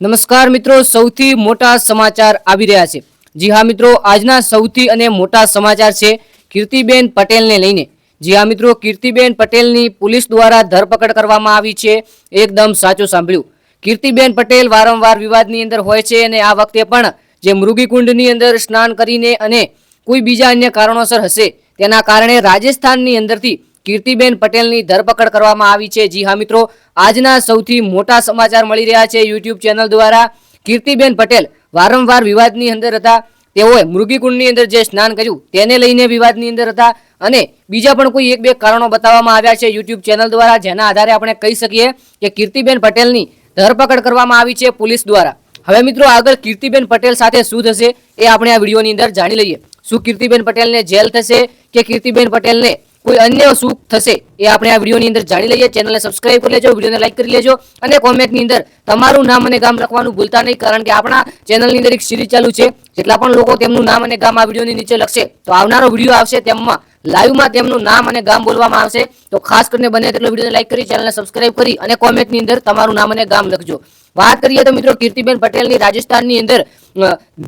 નમસ્કાર મિત્રો, સૌથી મોટા સમાચાર આવી રહ્યા છે. જી હા મિત્રો, આજના સૌથી અને મોટા સમાચાર છે કીર્તિબેન પટેલને લઈને. જી હા મિત્રો, કીર્તિબેન પટેલની પોલીસ દ્વારા ધરપકડ કરવામાં આવી છે. એકદમ સાચું સાંભળ્યું. કીર્તિબેન પટેલ વારંવાર વિવાદની અંદર હોય છે અને આ વખતે પણ જે મૃગીકુંડની અંદર સ્નાન કરીને અને કોઈ બીજા અન્ય કારણોસર હશે, તેના કારણે રાજસ્થાનની અંદરથી કીર્તિબેન પટેલની ધરપકડ કરવામાં આવી છે. જી હા મિત્રો, આજના સૌથી મોટા સમાચાર મળી રહ્યા છે યુટ્યુબ ચેનલ દ્વારા. કીર્તિબેન પટેલ વારંવાર વિવાદની અંદર હતા. તેઓએ મૃગીકુંડની અંદર જે સ્નાન કર્યું તેને લઈને વિવાદની અંદર હતા. અને બીજા પણ કોઈ એક બે કારણો બતાવવામાં આવ્યા છે યુટ્યુબ ચેનલ દ્વારા, જેના આધારે આપણે કહી શકીએ કે કીર્તિબેન પટેલની ધરપકડ કરવામાં આવી છે પોલીસ દ્વારા. હવે મિત્રો, આગળ કીર્તિબેન પટેલ સાથે શું થશે એ આપણે આ વિડીયોની અંદર જાણી લઈએ. શું કીર્તિબેન પટેલને જેલ થશે કે કીર્તિબેન પટેલને કોઈ અન્ય સુખ થશે એ આપણે આ વિડીયોની અંદર જાણી લઈએ. ચેનલને સબસ્ક્રાઇબ કરી લેજો, વિડીયોને લાઇક કરી લેજો અને કોમેન્ટની અંદર તમારું નામ અને ગામ લખવાનું ભૂલતા નહીં, કારણ કે આપણા ચેનલની અંદર એક સિરીઝ ચાલુ છે. જેટલા પણ લોકો તેમનું નામ અને ગામ આ વિડીયોની નીચે લખશે, તો આવનારો વીડિયો આવશે તેમાં લાઈવમાં તેમનું નામ અને ગામ બોલવામાં આવશે. તો ખાસ કરીને બને તેટલો વિડીયોને લાઇક કરી ચેનલને સબસ્ક્રાઇબ કરી અને કોમેન્ટની અંદર તમારું નામ અને ગામ લખજો. વાત કરીએ તો મિત્રો કીર્તિબેન પટેલની રાજસ્થાનની અંદર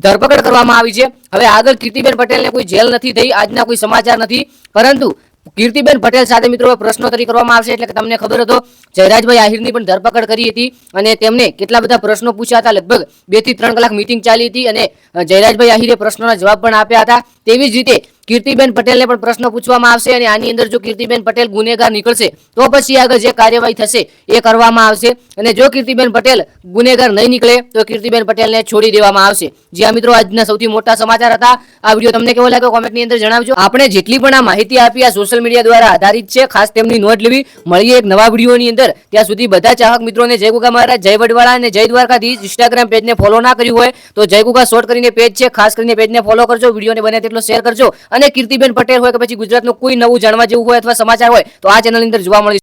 ધરપકડ કરવામાં આવી છે. હવે આગળ કીર્તિબેન પટેલને કોઈ જેલ નથી થઈ, આજના કોઈ સમાચાર નથી. પરંતુ કીર્તિબેન પટેલ સાથે મિત્રો પ્રશ્નોત્તરી કરવામાં આવશે એટલે કે તમને ખબર હતો, જયરાજભાઈ આહિરની પણ ધરપકડ કરી હતી અને તેમને કેટલા બધા પ્રશ્નો પૂછ્યા હતા, લગભગ બેથી ત્રણ કલાક મિટિંગ ચાલી હતી અને જયરાજભાઈ આહિરે પ્રશ્નોના જવાબ પણ આપ્યા હતા. તેવી જ રીતે કીર્તિબેન પટેલને પણ પ્રશ્ન પૂછવામાં આવશે અને આની અંદર જો કીર્તિબેન પટેલ ગુનેગાર નીકળશે, તો પછી આગળ જે કાર્યવાહી થશે એ કરવામાં આવશે. અને જો કીર્તિબેન પટેલ ગુનેગાર નહીં નીકળે, તો કીર્તિબેન પટેલને છોડી દેવામાં આવશે. જ્યાં મિત્રો, આજના સૌથી મોટા સમાચાર હતા. આ વીડિયો તમને કેવો લાગ્યો કોમેન્ટની અંદર જણાવજો. આપણે જેટલી પણ આ માહિતી આપી આ સોશિયલ મીડિયા દ્વારા આધારિત છે, ખાસ તેમની નોટ લેવી. મળીએ એક નવા વિડીયોની અંદર. ત્યાં સુધી બધા ચાહક મિત્રોને જય ગુગા મહારાજ, જય વડવાળા અને જય દ્વારકાધીશ. ઇન્સ્ટાગ્રામ પેજને ફોલો ના કર્યું હોય, તો જય ગુગા શોર્ટ કરીને પેજ છે. ખાસ કરીને પેજને ફોલો કરજો. વિડીયોને બને તેટલો શેર કરજો. અને કીર્તિબેન પટેલ હોય કે પછી ગુજરાતનું કોઈ નવું જાણવા જેવું હોય અથવા સમાચાર હોય તો આ ચેનલની અંદર જોવા મળી